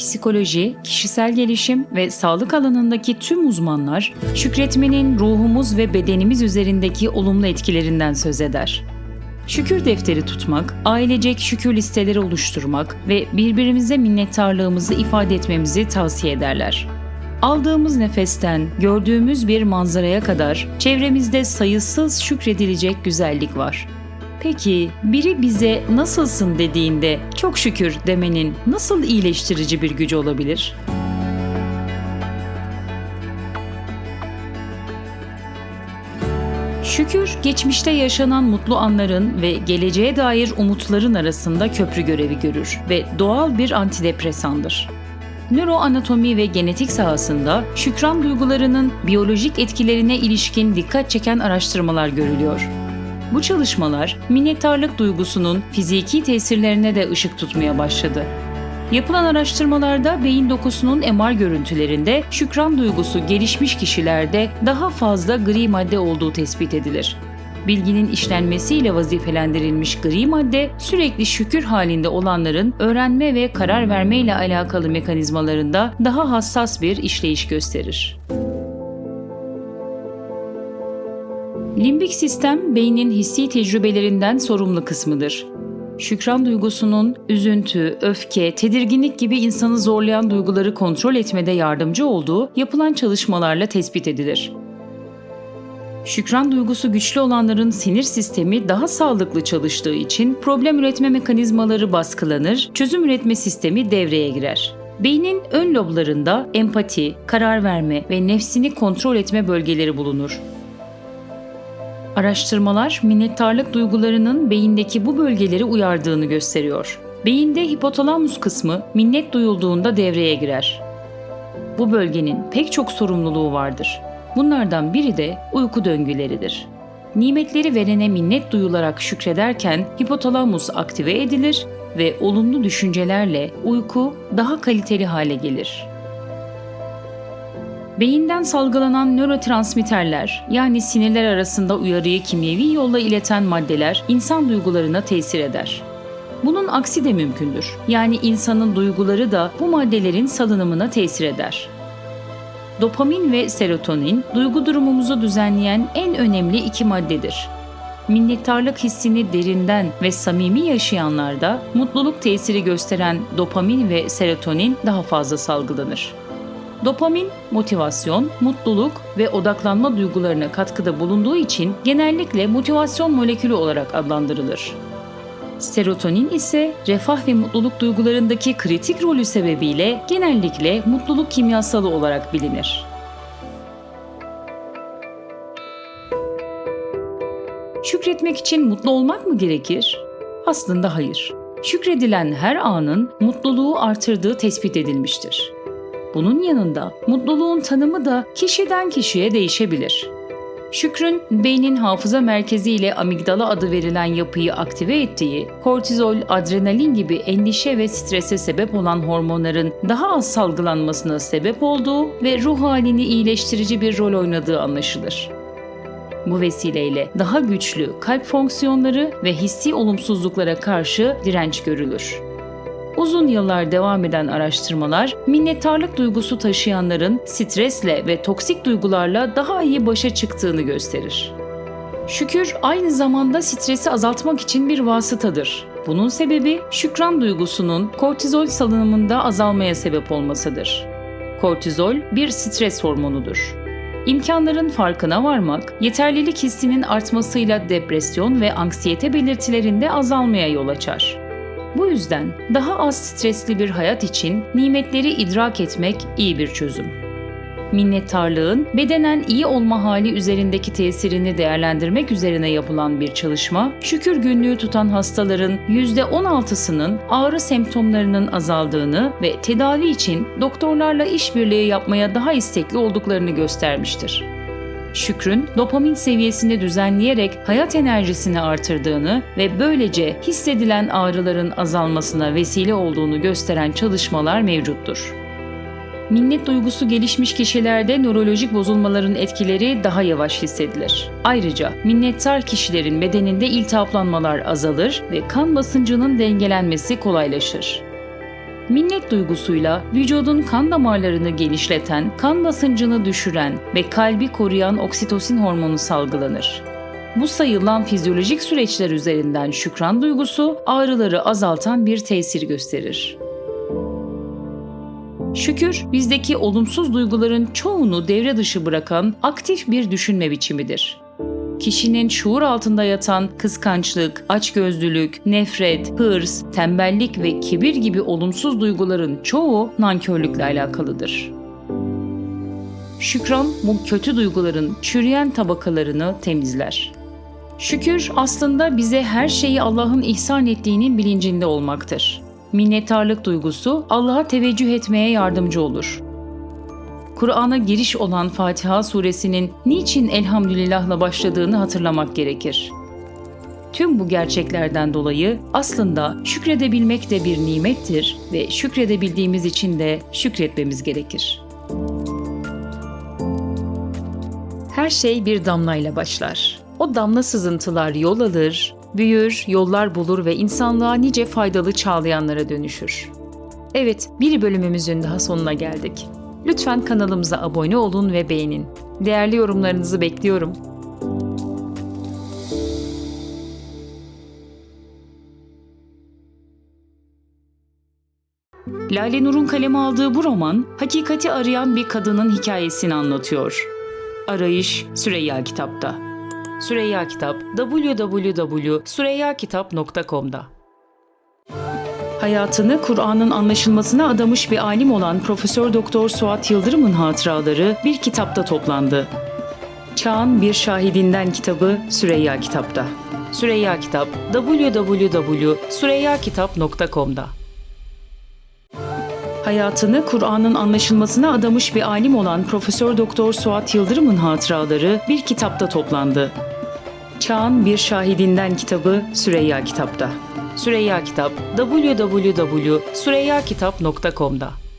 psikoloji, kişisel gelişim ve sağlık alanındaki tüm uzmanlar şükretmenin ruhumuz ve bedenimiz üzerindeki olumlu etkilerinden söz eder. Şükür defteri tutmak, ailecek şükür listeleri oluşturmak ve birbirimize minnettarlığımızı ifade etmemizi tavsiye ederler. Aldığımız nefesten gördüğümüz bir manzaraya kadar çevremizde sayısız şükredilecek güzellik var. Peki biri bize nasılsın dediğinde çok şükür demenin nasıl iyileştirici bir gücü olabilir? Şükür, geçmişte yaşanan mutlu anların ve geleceğe dair umutların arasında köprü görevi görür ve doğal bir antidepresandır. Nöroanatomi ve genetik sahasında şükran duygularının biyolojik etkilerine ilişkin dikkat çeken araştırmalar görülüyor. Bu çalışmalar minnettarlık duygusunun fiziki tesirlerine de ışık tutmaya başladı. Yapılan araştırmalarda beyin dokusunun MR görüntülerinde şükran duygusu gelişmiş kişilerde daha fazla gri madde olduğu tespit edilir. Bilginin işlenmesiyle vazifelendirilmiş gri madde sürekli şükür halinde olanların öğrenme ve karar verme ile alakalı mekanizmalarında daha hassas bir işleyiş gösterir. Limbik sistem beynin hissi tecrübelerinden sorumlu kısmıdır. Şükran duygusunun üzüntü, öfke, tedirginlik gibi insanı zorlayan duyguları kontrol etmede yardımcı olduğu yapılan çalışmalarla tespit edilir. Şükran duygusu güçlü olanların sinir sistemi daha sağlıklı çalıştığı için problem üretme mekanizmaları baskılanır, çözüm üretme sistemi devreye girer. Beynin ön loblarında empati, karar verme ve nefsini kontrol etme bölgeleri bulunur. Araştırmalar minnettarlık duygularının beyindeki bu bölgeleri uyardığını gösteriyor. Beyinde hipotalamus kısmı minnet duyulduğunda devreye girer. Bu bölgenin pek çok sorumluluğu vardır. Bunlardan biri de uyku döngüleridir. Nimetleri verene minnet duyularak şükrederken hipotalamus aktive edilir ve olumlu düşüncelerle uyku daha kaliteli hale gelir. Beyinden salgılanan nörotransmitterler yani sinirler arasında uyarıyı kimyevi yolla ileten maddeler insan duygularına tesir eder. Bunun aksi de mümkündür. Yani insanın duyguları da bu maddelerin salınımına tesir eder. Dopamin ve serotonin duygu durumumuzu düzenleyen en önemli iki maddedir. Minnettarlık hissini derinden ve samimi yaşayanlarda mutluluk tesiri gösteren dopamin ve serotonin daha fazla salgılanır. Dopamin, motivasyon, mutluluk ve odaklanma duygularına katkıda bulunduğu için genellikle motivasyon molekülü olarak adlandırılır. Serotonin ise refah ve mutluluk duygularındaki kritik rolü sebebiyle genellikle mutluluk kimyasalı olarak bilinir. Şükretmek için mutlu olmak mı gerekir? Aslında hayır. Şükredilen her anın mutluluğu artırdığı tespit edilmiştir. Bunun yanında mutluluğun tanımı da kişiden kişiye değişebilir. Şükrün beynin hafıza merkezi ile amigdala adı verilen yapıyı aktive ettiği, kortizol, adrenalin gibi endişe ve strese sebep olan hormonların daha az salgılanmasına sebep olduğu ve ruh halini iyileştirici bir rol oynadığı anlaşılır. Bu vesileyle daha güçlü kalp fonksiyonları ve hissi olumsuzluklara karşı direnç görülür. Uzun yıllar devam eden araştırmalar, minnettarlık duygusu taşıyanların stresle ve toksik duygularla daha iyi başa çıktığını gösterir. Şükür aynı zamanda stresi azaltmak için bir vasıtadır. Bunun sebebi şükran duygusunun kortizol salınımında azalmaya sebep olmasıdır. Kortizol bir stres hormonudur. İmkanların farkına varmak, yeterlilik hissinin artmasıyla depresyon ve anksiyete belirtilerinde azalmaya yol açar. Bu yüzden daha az stresli bir hayat için nimetleri idrak etmek iyi bir çözüm. Minnettarlığın bedenen iyi olma hali üzerindeki tesirini değerlendirmek üzerine yapılan bir çalışma, şükür günlüğü tutan hastaların %16'sının ağrı semptomlarının azaldığını ve tedavi için doktorlarla işbirliği yapmaya daha istekli olduklarını göstermiştir şükrün dopamin seviyesini düzenleyerek hayat enerjisini artırdığını ve böylece hissedilen ağrıların azalmasına vesile olduğunu gösteren çalışmalar mevcuttur. Minnet duygusu gelişmiş kişilerde nörolojik bozulmaların etkileri daha yavaş hissedilir. Ayrıca minnettar kişilerin bedeninde iltihaplanmalar azalır ve kan basıncının dengelenmesi kolaylaşır. Minnet duygusuyla vücudun kan damarlarını genişleten, kan basıncını düşüren ve kalbi koruyan oksitosin hormonu salgılanır. Bu sayılan fizyolojik süreçler üzerinden şükran duygusu ağrıları azaltan bir tesir gösterir. Şükür, bizdeki olumsuz duyguların çoğunu devre dışı bırakan aktif bir düşünme biçimidir. Kişinin şuur altında yatan kıskançlık, açgözlülük, nefret, hırs, tembellik ve kibir gibi olumsuz duyguların çoğu nankörlükle alakalıdır. Şükran bu kötü duyguların çürüyen tabakalarını temizler. Şükür aslında bize her şeyi Allah'ın ihsan ettiğinin bilincinde olmaktır. Minnettarlık duygusu Allah'a teveccüh etmeye yardımcı olur. Kur'an'a giriş olan Fatiha suresinin niçin elhamdülillahla başladığını hatırlamak gerekir. Tüm bu gerçeklerden dolayı aslında şükredebilmek de bir nimettir ve şükredebildiğimiz için de şükretmemiz gerekir. Her şey bir damlayla başlar. O damla sızıntılar yol alır, büyür, yollar bulur ve insanlığa nice faydalı çağlayanlara dönüşür. Evet, bir bölümümüzün daha sonuna geldik. Lütfen kanalımıza abone olun ve beğenin. Değerli yorumlarınızı bekliyorum. Lale Nur'un kaleme aldığı bu roman, hakikati arayan bir kadının hikayesini anlatıyor. Arayış Süreyya Kitap'ta. Süreyya Kitap www.süreyyakitap.com'da. Hayatını Kur'an'ın anlaşılmasına adamış bir alim olan Profesör Doktor Suat Yıldırım'ın hatıraları bir kitapta toplandı. Çağın bir şahidinden kitabı Süreyya Kitap'ta. Süreyya Kitap www.süreyyakitap.com'da. Hayatını Kur'an'ın anlaşılmasına adamış bir alim olan Profesör Doktor Suat Yıldırım'ın hatıraları bir kitapta toplandı. Çağın bir şahidinden kitabı Süreyya Kitap'ta. Süreyya Kitap www.süreyyakitap.com'da.